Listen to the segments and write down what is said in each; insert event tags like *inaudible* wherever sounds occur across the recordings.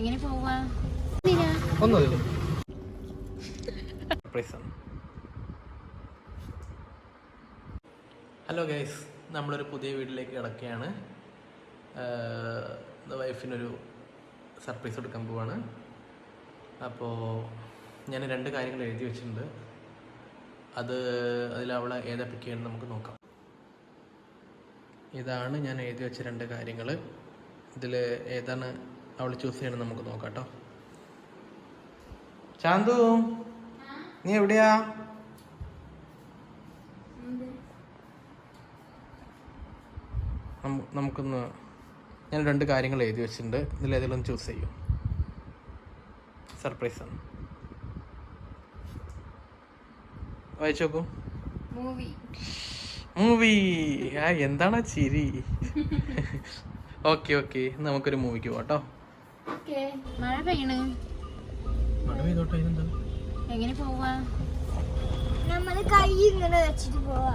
എങ്ങനെ പോവാ? Hello guys നമ്മളൊരു പുതിയ വീട്ടിലേക്ക് കിടക്കുകയാണ്. വൈഫിനൊരു സർപ്രൈസ് കൊടുക്കാൻ പോവാണ്. അപ്പോൾ ഞാൻ രണ്ട് കാര്യങ്ങൾ എഴുതി വെച്ചിട്ടുണ്ട്. അത് അതിൽ അവളെ ഏതാ പിക്ക് ചെയ്യുന്നത് നമുക്ക് നോക്കാം. ഇതാണ് ഞാൻ എഴുതി വെച്ച രണ്ട് കാര്യങ്ങൾ ഇതിൽ ഏതാണ് അവൾ ചൂസ് ചെയ്യണം നമുക്ക് നോക്കാം കേട്ടോ ചാന്തു നീ എവിടെയാ? നമു- നമുക്കൊന്ന് ഞാൻ രണ്ട് കാര്യങ്ങൾ എഴുതി വെച്ചിട്ടുണ്ട്. ഇതിൽ ഏതെങ്കിലും ചൂസ് ചെയ്യും. സർപ്രൈസ് ആണ്. വായിച്ചു നോക്കൂ. മൂവി മൂവി ആ എന്താണ് ചിരി? *laughs* ഓക്കെ ഓക്കെ നമുക്കൊരു മൂവിക്ക് പോട്ടോ ഓക്കെ മഴ പെയ്യണ്. മഴ പെയ്തോട്ടെ എങ്ങനെ പോവാ? നമ്മൾ കൈ ഇങ്ങനെ വെച്ചിട്ട് പോവാ.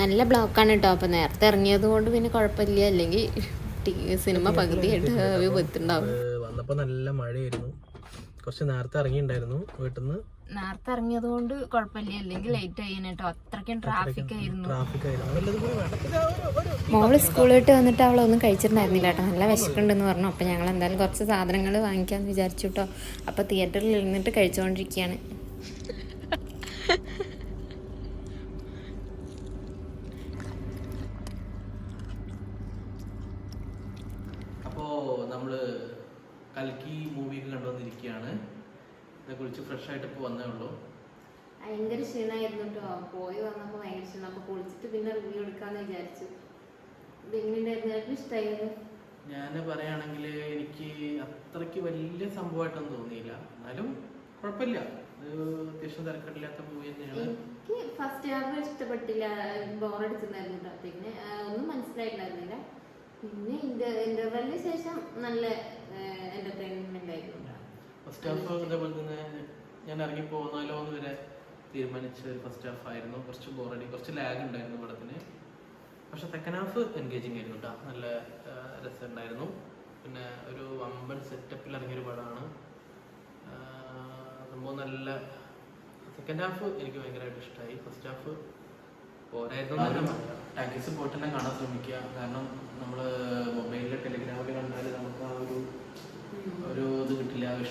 നല്ല ബ്ലോക്കാണ് കേട്ടോ അപ്പൊ നേരത്തെ ഇറങ്ങിയത് കൊണ്ട് പിന്നെ കുഴപ്പമില്ല. അല്ലെങ്കിൽ സിനിമ പകുതിയായിട്ട് വിപത്തുണ്ടാവും ഏഹ് വന്നപ്പോ നല്ല മഴയായിരുന്നു. കുറച്ച് നേരത്തെ ഇറങ്ങിണ്ടായിരുന്നു വീട്ടിൽ നിന്ന് നേരത്തെ ഇറങ്ങിയത് കൊണ്ട് കുഴപ്പമില്ല. അല്ലെങ്കിൽ ലേറ്റ് ആയി കേട്ടോ അത്രയ്ക്കും ട്രാഫിക് ആയിരുന്നു. ട്രാഫിക് ആയിരുന്നു. മോൾ സ്കൂളിൽ വിട്ട് വന്നിട്ട് അവളൊന്നും കഴിച്ചിട്ടുണ്ടായിരുന്നില്ല കേട്ടോ നല്ല വിശക്കുണ്ടെന്ന് പറഞ്ഞു. അപ്പൊ ഞങ്ങൾ എന്തായാലും കുറച്ച് സാധനങ്ങൾ വാങ്ങിക്കാമെന്ന് വിചാരിച്ചു കേട്ടോ അപ്പൊ തിയേറ്ററിൽ ഇരുന്നിട്ട് കഴിച്ചുകൊണ്ടിരിക്കുകയാണ് അപ്പോൾ നമ്മൾ കൽക്കി മൂവിയൊക്കെ കണ്ടുവന്നിരിക്കുകയാണ് കുറിച്ച് ഫ്രഷ് ആയിട്ട് ഇപ്പോൾ വന്നേ ഉള്ളൂ. ഭയങ്കര ക്ഷീണമായിരുന്നു കേട്ടോ പോയി വന്നപ്പോൾ ഭയങ്കര ക്ഷീണം. അപ്പോൾ കുളിച്ചിട്ട് പിന്നെ റിവ്യൂ എടുക്കാന്ന് വിചാരിച്ചു. എങ്ങനെയുണ്ടായിരുന്നു ഇഷ്ടമായത് ഞാൻ പറയുകയാണെങ്കിൽ എനിക്ക് അത്രയ്ക്ക് വലിയ സംഭവമായിട്ടൊന്നും തോന്നിയില്ല. എന്നാലും കുഴപ്പമില്ല. അത്യാവശ്യം തിരക്കില്ലാത്ത മൂവി തന്നെയാണ്. എനിക്ക് ഫസ്റ്റ് ഹാഫ് ഇഷ്ടപ്പെട്ടില്ല. ബോറടിച്ചിട്ടുണ്ടായിരുന്നു കേട്ടോ പിന്നെ ഒന്നും മനസ്സിലായിട്ടുണ്ടായിരുന്നില്ല. പിന്നെ ഇന്റർവെല്ലിന് ശേഷം നല്ല എന്റർടൈൻമെന്റ്. ഫസ്റ്റ് ഹാഫ് അതേപോലെ തന്നെ ഞാൻ ഇറങ്ങി പോകുന്നാലോ എന്ന് വരെ തീരുമാനിച്ച ഒരു ഫസ്റ്റ് ഹാഫ് ആയിരുന്നു. കുറച്ച് ബോറടി കുറച്ച് ലാഗ് ഉണ്ടായിരുന്നു പടത്തിന്. പക്ഷെ സെക്കൻഡ് ഹാഫ് എൻഗേജിങ് ആയിരുന്നു കേട്ടോ നല്ല രസമുണ്ടായിരുന്നു. പിന്നെ ഒരു വമ്പൻ സെറ്റപ്പിൽ ഇറങ്ങിയൊരു പടമാണ്. സംഭവം നല്ല സെക്കൻഡ് ഹാഫ് എനിക്ക് ഭയങ്കരമായിട്ട് ഇഷ്ടമായി ഫസ്റ്റ് ഹാഫ് പോരായിരുന്നു ടാക്കീസ് പോയിട്ട് തന്നെ കാണാൻ ശ്രമിക്കുക. കാരണം നമ്മൾ ടെലിഗ്രാമിൽ കണ്ടാൽ നമുക്ക് ആ ഒരു ഒരു ഇത്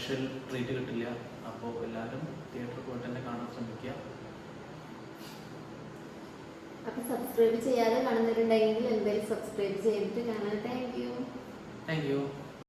വിഷ്വൽ ട്രീറ്റ് കിട്ടില്ല. അപ്പോൾ എല്ലാവരും തിയേറ്ററിൽ പോയിട്ട് തന്നെ കാണാൻ ശ്രമിക്കുക. അപ്പൊ സബ്സ്ക്രൈബ് ചെയ്യാതെ കാണുന്നവരുണ്ടെങ്കിൽ എന്തായാലും സബ്സ്ക്രൈബ് ചെയ്തിട്ട് കാണാൻ താങ്ക് യു താങ്ക് യു